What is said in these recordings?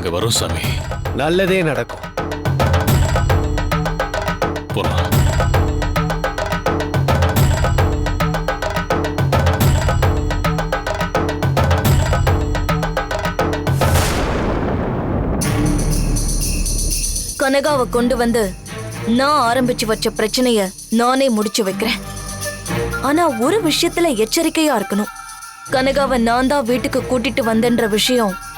நாங்க வரோம் சாமி. நல்லதே நடக்கும். போலாம். கனகாவை கொண்டு வந்து நான் ஆரம்பிச்சு வச்ச பிரச்சனைய நானே முடிச்சு வைக்கிறேன். ஆனா ஒரு விஷயத்துல எச்சரிக்கையா இருக்கணும். கனகாவை நான் தான் வீட்டுக்கு கூட்டிட்டு வந்தேன்ற விஷயம்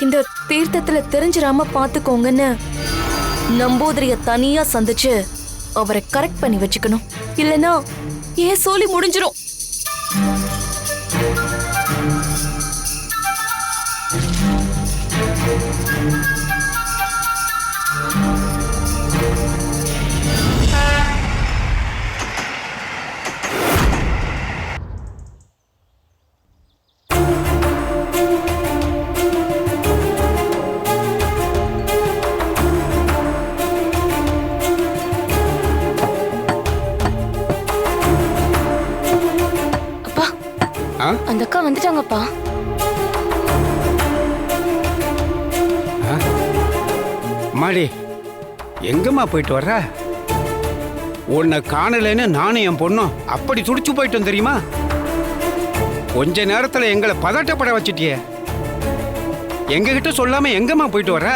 இந்த தீர்த்தத்துல தெரிஞ்சிடாம பாத்துக்கோங்கன்னு நம்பூதிரிய தனியா சந்திச்சு அவரை கரெக்ட் பண்ணி வச்சுக்கணும். இல்லனா ஏன் சோலி முடிஞ்சிரும்? மாடி. எங்கம்மா போயிட்டு வர்ற? உன்னை காணலைன்னு நானும் என் பொண்ணும் அப்படி துடிச்சு போயிட்டோம் தெரியுமா? கொஞ்ச நேரத்தில் எங்களை பதட்டப்பட வச்சுட்டியே. எங்ககிட்ட சொல்லாம எங்கம்மா போயிட்டு வர்ற?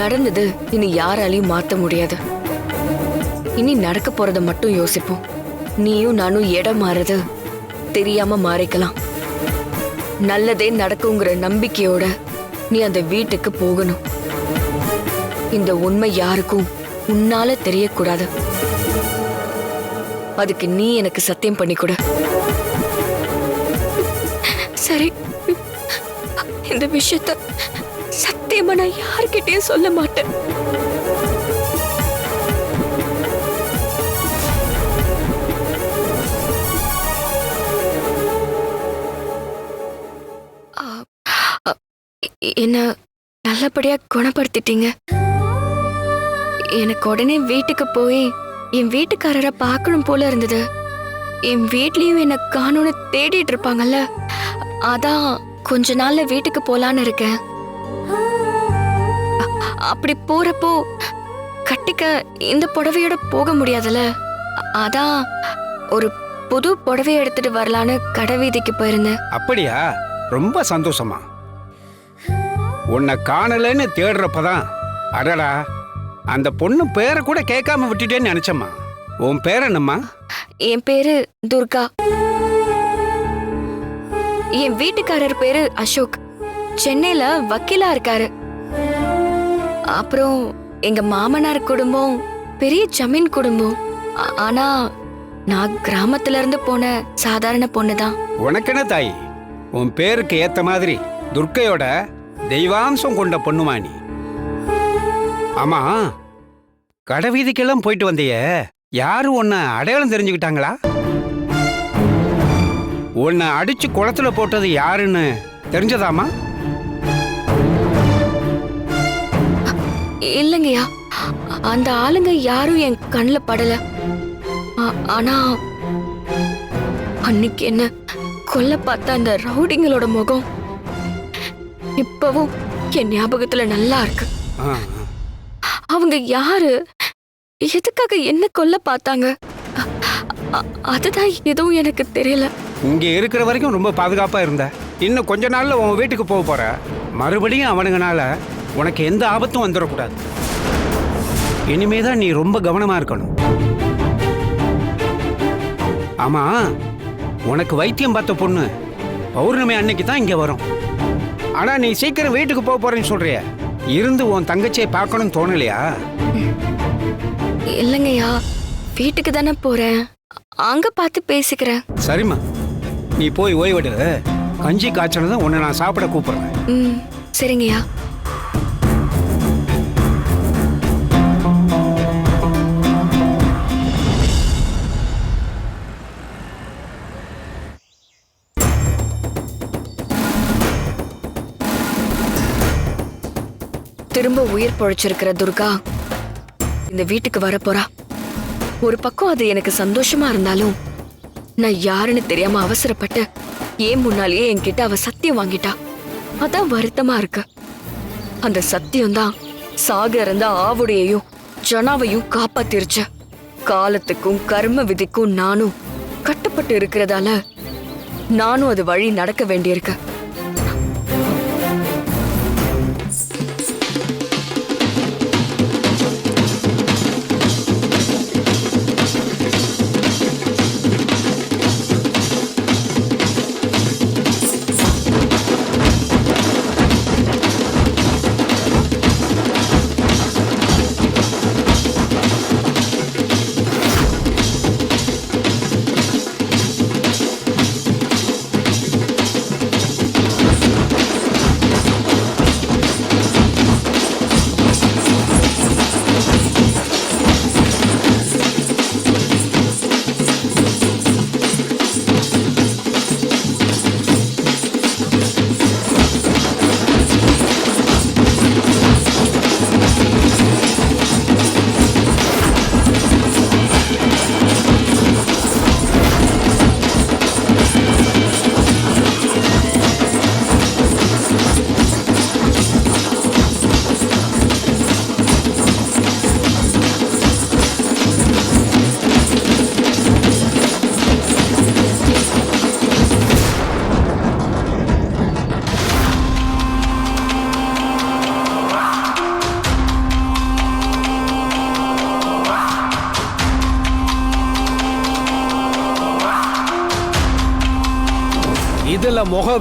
நடந்தது இனி யாராலையும் மாத்த முடியாது. இனி நடக்க போறத மட்டும் யோசிப்போம். நீயும் நானும் இடம் மாறுறது தெரியாம மாறிக்கலாம். நல்லதே நடக்குங்கிற நம்பிக்கையோட நீ அந்த வீட்டுக்கு போகணும். இந்த உண்மை யாருக்கும் உன்னால தெரியக்கூடாது. அதுக்கு நீ எனக்கு சத்தியம் பண்ணி கொடு சரி. இந்த விஷயத்த சத்தியமா நான் யார்கிட்டயும் சொல்ல மாட்டேன். என்ன நல்லபடியா குணப்படுத்திட்டீங்க. எனக்கு உடனே வீட்டுக்கு போய் என் வீட்டுக்காரரை பார்க்கணும் போல இருந்தது. என் வீட்லயும் என்ன காணும்னு தேடிட்டு இருப்பாங்கல்ல. அதான் கொஞ்ச நாள்ல வீட்டுக்கு போலான்னு இருக்கேன். அப்படி போறப்போ கட்டிக்க இந்த புடவையோட போக முடியாதுல்ல. அதான் ஒரு புது புடவை எடுத்துட்டு வரலான்னு கடை வீதிக்கு போயிருந்தேன். அப்படியா? ரொம்ப சந்தோஷமா. உன்னை காணலைன்னு தேடுறப்பதான் அடடா அந்த பொண்ணு பேரை கூட கேட்காம விட்டுட்டேன்னு நினைச்சம்மா. உன் பேர் என்னம்மா? என் பேரு துர்கா. என் வீட்டுக்காரர் பேரு அசோக். சென்னையில வக்கீலா இருக்காரு. அப்புறம் எங்க மாமனார் குடும்பம் பெரிய ஜமீன் குடும்பம். ஆனா நான் கிராமத்துல இருந்து போன சாதாரண பொண்ணுதான். உனக்கென்ன தாய்? உன் பேருக்கு ஏத்த மாதிரி துர்க்கையோட தெய்வாம்சம் கொண்ட பொண்ணுமா நீ ஆமா கடை வீதிக்கெல்லாம் போயிட்டு வந்தியே. யாரும் உன்னை அடையாளம் தெரிஞ்சுக்கிட்டாங்களா? உன்னை அடிச்சு குளத்துல போட்டது யாருன்னு தெரிஞ்சதாமா? இல்லைங்கய்யா அந்த ஆளுங்க யாரும் என் கண்ணில் படல. ஆ- ஆனா அன்னைக்கு என்ன கொல்ல பார்த்த அந்த ரவுடிங்களோட முகம் இப்பவும் என் ஞாபகத்துல நல்லா இருக்கு. அவங்க யாரு? எதுக்காக என்ன கொல்ல பார்த்தாங்க? அதுதான் எதுவும் எனக்கு தெரியல. இங்க இருக்கிற வரைக்கும் ரொம்ப பாதுகாப்பா இருந்த. இன்னும் கொஞ்ச நாள்ல உன் வீட்டுக்கு போக போற. மறுபடியும் அவனுங்கனால உனக்கு எந்த ஆபத்தும் வந்துடக்கூடாது. இனிமே தான் நீ ரொம்ப கவனமா இருக்கணும். ஆமா உனக்கு வைத்தியம் பார்த்த பொண்ணு பௌர்ணமி அன்னைக்கு தான் இங்க வரும். ஆனா நீ சீக்கிரம் வீட்டுக்கு போக போறேன்னு சொல்றிய. இருந்து உன் தங்கச்சியை பார்க்கணும்னு தோணலையா? இல்லைங்கய்யா வீட்டுக்கு தானே போறேன். அங்க பார்த்து பேசிக்கிறேன். சரிம்மா. நீ போய் ஓய்வெடு. கஞ்சி காய்ச்சனதும் உன்னை நான் சாப்பிட கூப்பிடுறேன். ம் சரிங்கய்யா. திரும்ப உயிர் பொழைச்சிருக்கிற துர்கா இந்த வீட்டுக்கு வரப்போறா. ஒரு பக்கம் அது எனக்கு சந்தோஷமா இருந்தாலும் நான் யாருன்னு தெரியாம அவசரப்பட்டு ஏன் முன்னாலேயே என்கிட்ட அவ சத்தியம் வாங்கிட்டா? அதான் வருத்தமா இருக்கு. அந்த சத்தியம் தான் சாக இருந்த ஆவுடையையும் ஜனாவையும் காப்பாத்திருச்சு. காலத்துக்கும் கர்ம விதிக்கும் நானும் கட்டுப்பட்டு இருக்கிறதால நானும் அது வழி நடக்க வேண்டியிருக்கேன்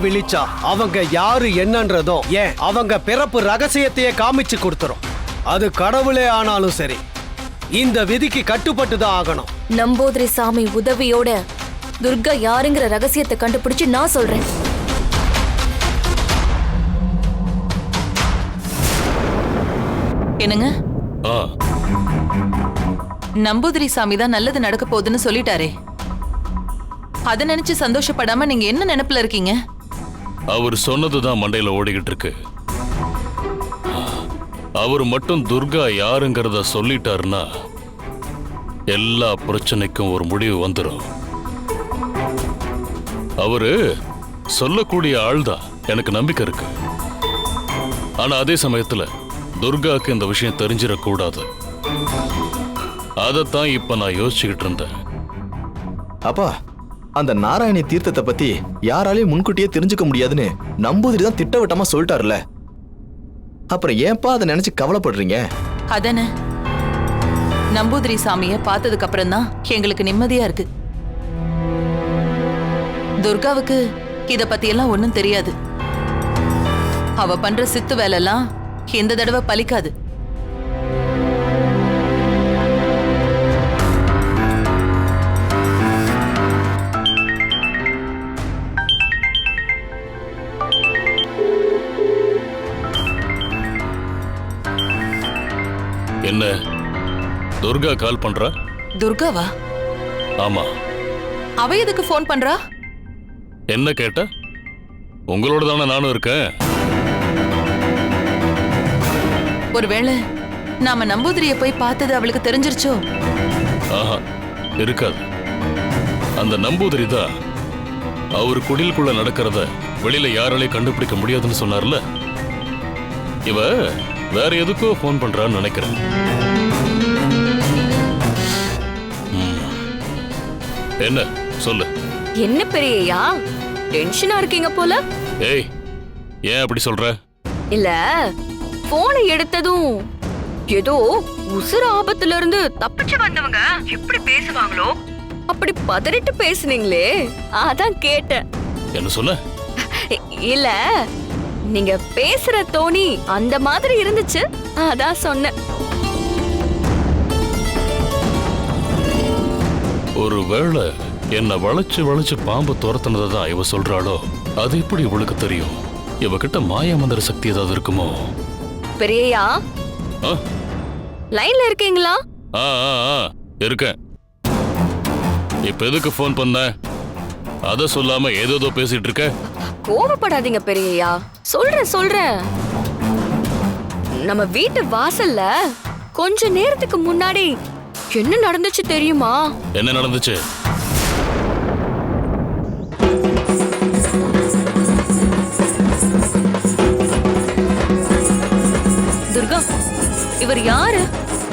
விழிச்சா அவங்க யாரு என்னன்றதும் ஏன் அவங்க பிறப்பு ரகசியத்தையே காமிச்சு கொடுத்துரும். அது கடவுளே ஆனாலும் சரி. இந்த விதிக்கு கட்டுப்பட்டு தான் ஆகணும். நம்பூதிரி சாமி உதவியோட துர்கா யாருங்கிற ரகசியத்தை கண்டுபிடிச்சு நான் சொல்றேன். என்னங்க? நம்பூதிரி சாமி தான் நல்லது நடக்க போகுதுன்னு சொல்லிட்டாரே. அத நினைச்சு சந்தோஷப்படாம நீங்க என்ன நினைப்புல இருக்கீங்க? அவர் சொன்னதுதான் மண்டையில ஓடிக்கிட்டு இருக்கு அவர் மட்டும் துர்கா யாருங்கிறத சொல்லிட்டாருன்னா எல்லா பிரச்சனைக்கும் ஒரு முடிவு வந்துடும் அவரு சொல்லக்கூடிய ஆள்தான். எனக்கு நம்பிக்கை இருக்கு. ஆனா அதே சமயத்துல துர்காக்கு இந்த விஷயம் தெரிஞ்சிடக்கூடாது. அதைத்தான் இப்ப நான் யோசிச்சுக்கிட்டு இருந்தேன். அப்பா அந்த நாராயணி தீர்த்தத்தை பத்தி யாராலையும் முன்கூட்டியே தெரிஞ்சுக்க முடியாதுன்னு நம்பூதிரி தான் திட்டவட்டமா சொல்லிட்டாருல அப்புறம் ஏன்பா அதை நினைச்சு கவலைப்படுறீங்க? அதானே நம்பூதிரி சாமிய பார்த்ததுக்கு அப்புறம் தான் எங்களுக்கு நிம்மதியா இருக்கு. துர்காவுக்கு இத பத்தி எல்லாம் ஒன்னும் தெரியாது. அவ பண்ற சித்து வேலை எல்லாம் எந்த தடவை பலிக்காது. என்ன? துர்கா கால் பண்றா? துர்காவா? ஆமா. அவ எதுக்கு ஃபோன் பண்றா? என்ன கேட்ட? உங்களோட தானே நானும் இருக்கேன். ஒருவேளை நாம நம்பூதிரிய போய் பார்த்தது அவளுக்கு தெரிஞ்சிருச்சோ? ஆஹா இருக்காது. அந்த நம்பூதிரி தான் அவர் குடிலுக்குள்ள நடக்கிறத வெளியில யாராலையும் கண்டுபிடிக்க முடியாதுன்னு சொன்னார்ல? இவ வேற எதுக்கோ ஃபோன் பண்றான்னு நினைக்கிறேன். என்ன? சொல்லு. என்ன பெரியயா டென்ஷனா இருக்கீங்க போல? ஏய் ஏன் அப்படி சொல்ற? இல்ல போனை எடுத்ததும் ஏதோ உசுர ஆபத்துல இருந்து தப்பிச்சு வந்தவங்க எப்படி பேசுவாங்களோ? அப்படி பதறிட்டு பேசுனீங்களே அதான் கேட்டேன். என்ன இ- இல்ல நீங்க பேசுற தோணி அந்த மாதிரி இருந்துச்சு அதான் சொன்னேன். ஒரு வேளை என்னை வளைச்சு வளைச்சு பாம்பு துரத்துனதை தான் இவ சொல்றாளோ? அது எப்படி இவளுக்கு தெரியும்? இவகிட்ட மாய மந்திர சக்தி ஏதாவது இருக்குமோ? பெரியயா ஆ? லைன்ல இருக்கீங்களா? ஆ ஆ, ஆ இருக்கேன். இப்ப எதுக்கு ஃபோன் பண்ண? அத சொல்லாம ஏதேதோ பேசிட்டு இருக்க? கோவப்படாதீங்க பெரியய்யா. சொல்றேன் சொல்றேன். நம்ம வீட்டு வாசல்ல கொஞ்ச நேரத்துக்கு முன்னாடி என்ன நடந்துச்சு தெரியுமா? என்ன நடந்துச்சு? துர்கா இவர் யாரு?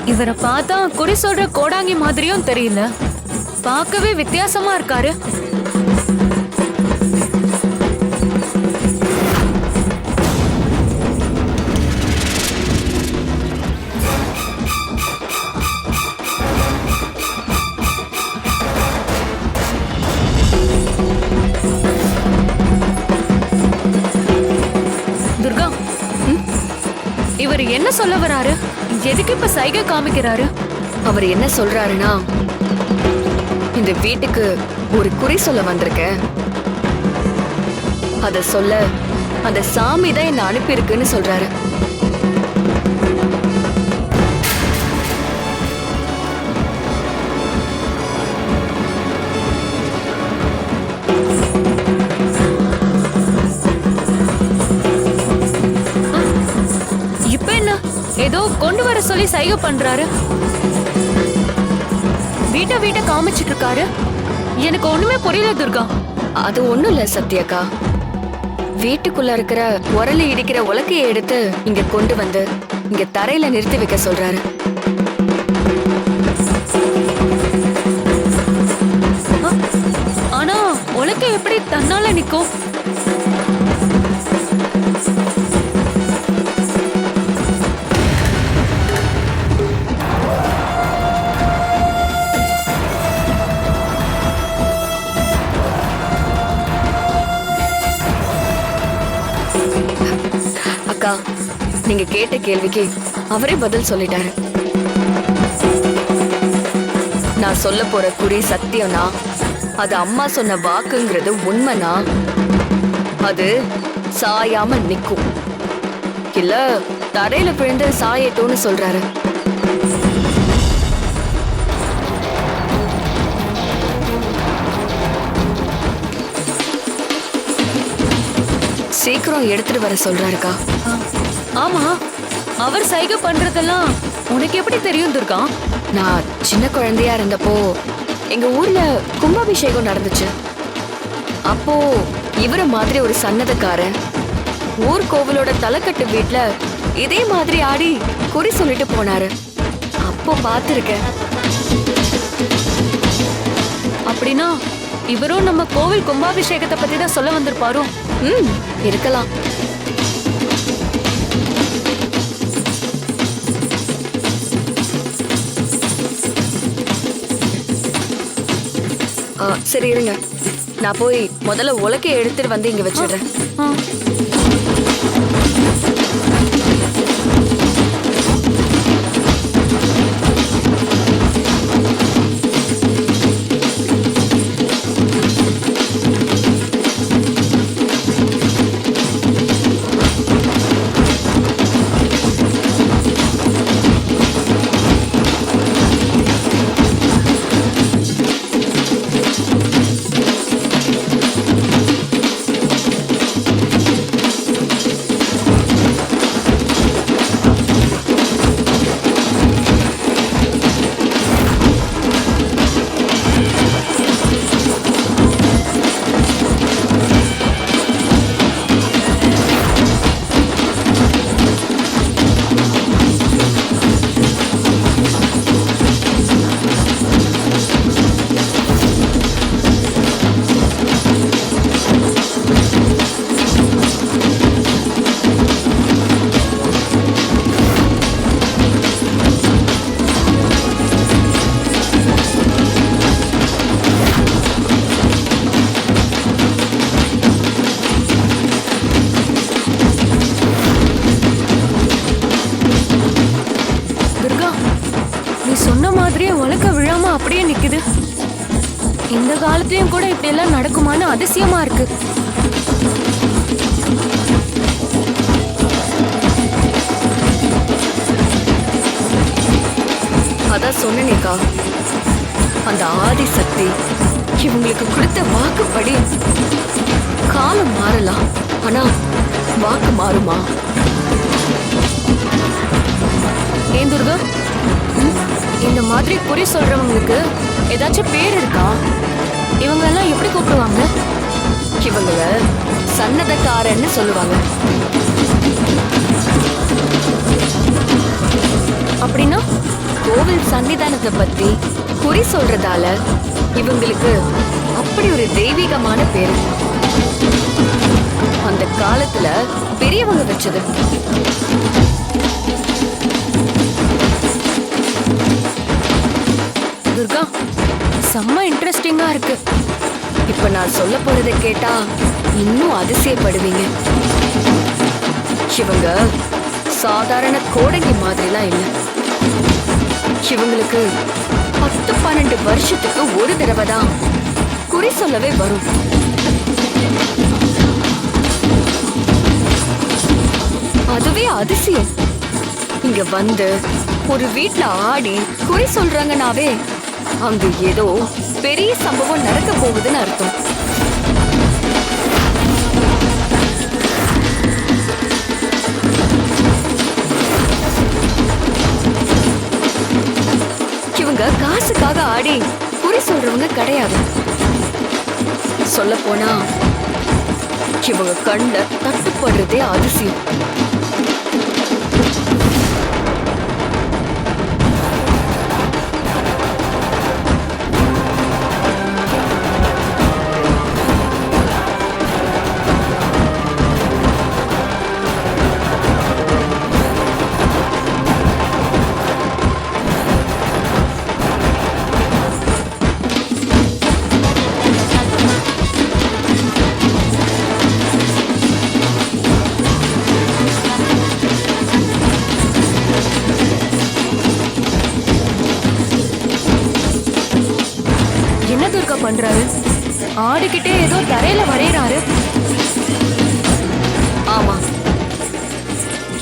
இவரை பார்த்தா குறி சொல்ற கோடாங்கி மாதிரியும் தெரியல. பார்க்கவே வித்தியாசமா இருக்காரு. இவர் என்ன சொல்ல வராரு? எதுக்கு இப்ப சைகை காமிக்கிறாரு? அவர் என்ன சொல்றாருன்னா இந்த வீட்டுக்கு ஒரு குறி சொல்ல வந்திருக்கேன் அத சொல்ல அந்த சாமி தான் என்ன அனுப்பியிருக்குன்னு சொல்றாரு. ஏதோ கொண்டு வர சொல்லி சைகை பண்றாரு. வீட்டை வீட்டை காமிச்சிட்டு இருக்காரு எனக்கு ஒண்ணுமே புரியல துர்கா. அது ஒண்ணும் இல்ல சத்யாக்கா. வீட்டுக்குள்ள இருக்கிற உரலை இடிக்கிற உலக்கையை எடுத்து இங்க கொண்டு வந்து இங்க தரையில நிறுத்தி வைக்க சொல்றாரு. ஆனா உலக்கை எப்படி தன்னால நிக்கும்? அக்கா நீங்க கேட்ட கேள்விக்கு அவரே பதில் சொல்லிட்டாரு. நான் சொல்ல போற குறி சத்தியம்னா அது அம்மா சொன்ன வாக்குங்கிறது உண்மைனா அது சாயாம நிக்கும். இல்ல தரையில பிழுந்து சாயட்டும்னு சொல்றாரு. சீக்கிரம் எடுத்துட்டு வர சொல்றாருக்கா. ஆமா அவர் சைகை பண்றதெல்லாம் உனக்கு எப்படி தெரியும் துர்கா? நான் சின்ன குழந்தையா இருந்தப்போ எங்க ஊர்ல கும்பாபிஷேகம் நடந்துச்சு. அப்போ இவர மாதிரி ஒரு சன்னதக்காரன் ஊர் கோவிலோட தலைக்கட்டு வீட்ல இதே மாதிரி ஆடி குறி சொல்லிட்டு போனாரு. அப்போ பார்த்திருக்கேன். அப்படின்னா இவரும் நம்ம கோவில் கும்பாபிஷேகத்தை பத்தி தான் சொல்ல வந்திருப்பாரோ? ம் இருக்கலாம். சரி இருங்க. நான் போய் முதல்ல உலக்கையை எடுத்துட்டு வந்து இங்க வச்சிடுறேன். எல்லாம் நடக்குமான்னு அதிசயமா இருக்கு. அதான் சொன்னேனேக்கா அந்த ஆதி சக்தி இவங்களுக்கு கொடுத்த வாக்குப்படி. காலம் மாறலாம் ஆனா வாக்கு மாறுமா? ஏன் துர்கா? இந்த மாதிரி குறி சொல்றவங்களுக்கு ஏதாச்சும் பேர் இருக்கா? இவங்க எல்லாம் எப்படி கூப்பிடுவாங்க? இவங்கள சன்னதக்காரன்னு சொல்லுவாங்க. அப்படின்னா கோவில் சன்னிதானத்தை பத்தி குறி சொல்றதால இவங்களுக்கு அப்படி ஒரு தெய்வீகமான பேரு. அந்த காலத்துல பெரியவங்க வச்சது. துர்கா செம்ம இன்ட்ரெஸ்டிங்கா இருக்கு. இப்ப நான் சொல்ல போறதை கேட்டா இன்னும் அதிசயப்படுவீங்க. இவங்க சாதாரண கோடங்கி மாதிரிலாம் இல்லை. இவங்களுக்கு பத்து பன்னெண்டு வருஷத்துக்கு ஒரு தடவை தான் குறி சொல்லவே வரும். அதுவே அதிசயம். இங்க வந்து ஒரு வீட்டில் ஆடி குறி சொல்றாங்கனாவே அங்கு ஏதோ பெரிய சம்பவம் நடக்க போகுதுன்னு அர்த்தம். இவங்க காசுக்காக ஆடி குறி சொல்றவங்க கிடையாது. சொல்ல போனா இவங்க கண்ட தட்டுப்படுறதே அதிசயம்.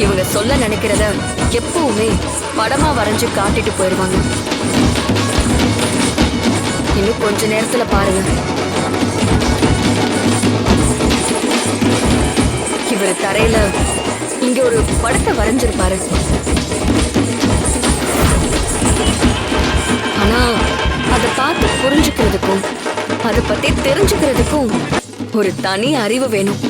இவங்க சொல்ல நினைக்கிறத எப்பவுமே படமா வரைஞ்சு காட்டிட்டு போயிருவாங்க. இன்னும் கொஞ்ச நேரத்துல பாருங்க. இவர் தரையில இங்க ஒரு படத்தை வரைஞ்சிருப்பாரு. ஆனா அதை பார்த்து புரிஞ்சுக்கிறதுக்கும் அதை பத்தி தெரிஞ்சுக்கிறதுக்கும் ஒரு தனி அறிவு வேணும்.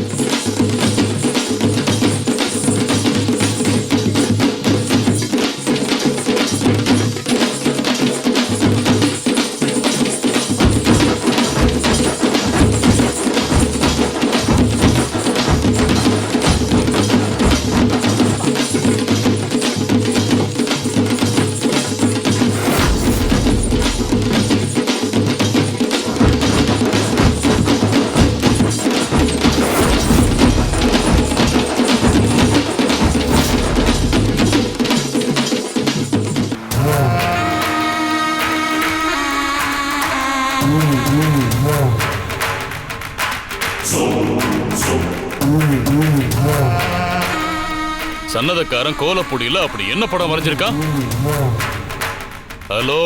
சன்னதக்காரன் கோலப்பொடியில அப்படி என்ன படம் வரைஞ்சிருக்கான் ஹலோ?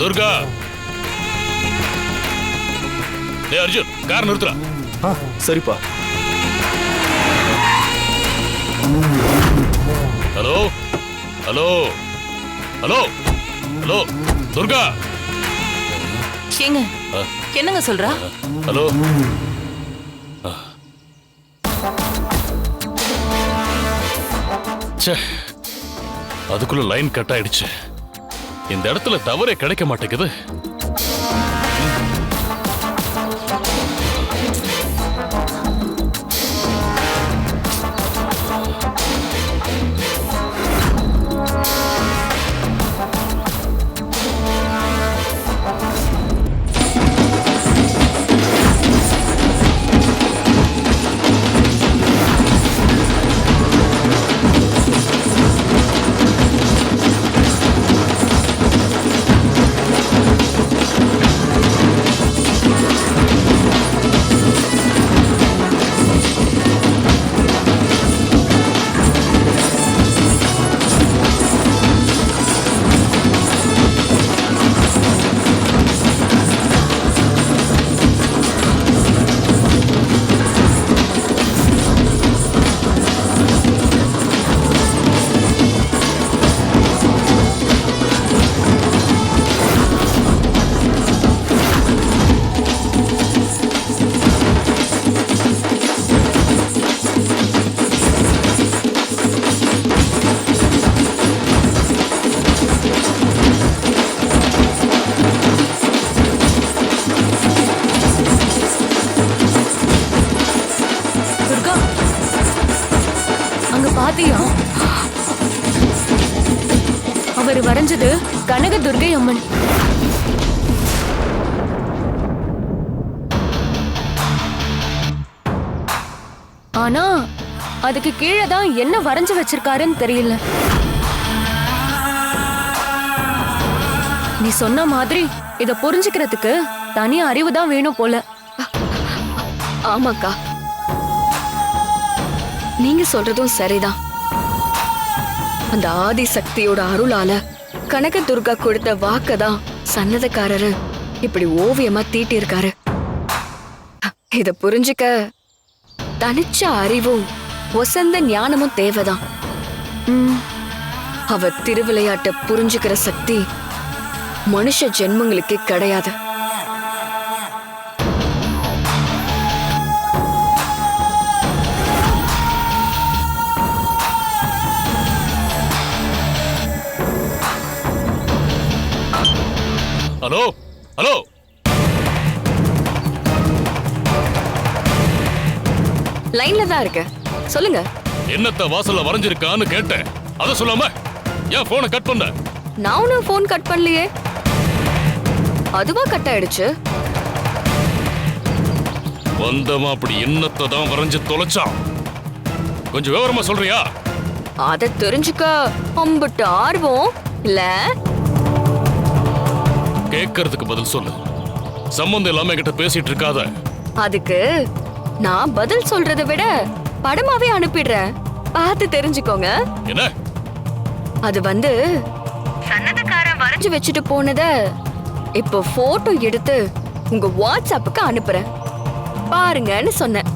துர்கா? டேய் அர்ஜுன் கார் நிறுத்துறா சரிப்பா. Hello? Hello? Hello? Hello? Durga. என்னங்க சொல்றா? ஹலோ? ச்சே. அதுக்குள்ள லைன் கட் ஆயிடுச்சு. இந்த இடத்துல டவரே கிடைக்க மாட்டேங்குது. அதுக்கு கீழே தான் என்ன வரைஞ்சு வச்சிருக்காருன்னு தெரியல. நீ சொன்ன மாதிரி இத புரிஞ்சுக்கிறதுக்கு தனி அறிவு தான் வேணும் போல. ஆமாக்கா. நீங்க சொல்றதும் சரிதான். அந்த ஆதி சக்தியோட அருளால கனக துர்கா கொடுத்த வாக்கதான் சன்னதக்காரரு இப்படி ஓவியமா தீட்டியிருக்காரு. இத புரிஞ்சுக்க தனிச்ச அறிவும் ஒசந்த ஞானமும் தேவைதான். அவ திருவிளையாட்ட புரிஞ்சுக்கிற சக்தி மனுஷ ஜென்மங்களுக்கு கிடையாது. Hello hello. லைன்ல தான் இருக்க. சொல்லுங்க. என்னத்த வாசல்ல வரைஞ்சிருக்கான்னு கேட்டேன். அத சொல்லாம ஏன் போனை கட் பண்ண நான் ஒன்னும் ஃபோன் கட் பண்ணலையே. அதுவா கட் ஆயிடுச்சு? வந்தவன் அப்படி என்னத்தை தான் வரைஞ்சு தொலைச்சான். கொஞ்சம் விவரமா சொல்றியா? அத தெரிஞ்சுக்க அம்புட்டு ஆர்வம் இல்ல? கேட்கறதுக்கு பதில் சொல்லு. சம்மந்தம் இல்லாம என்கிட்ட பேசிட்டு இருக்காத. அதுக்கு நான் பதில் சொல்றதை விட படமாவே அனுப்பிடுறேன் பார்த்து தெரிஞ்சுக்கோங்க. என்ன? அது வந்து சன்னதக்காரன் வரைஞ்சு வச்சுட்டு போனத இப்போ போட்டோ எடுத்து உங்க வாட்ஸ்அப்புக்கு அனுப்புறேன். பாருங்கன்னு சொன்னேன்.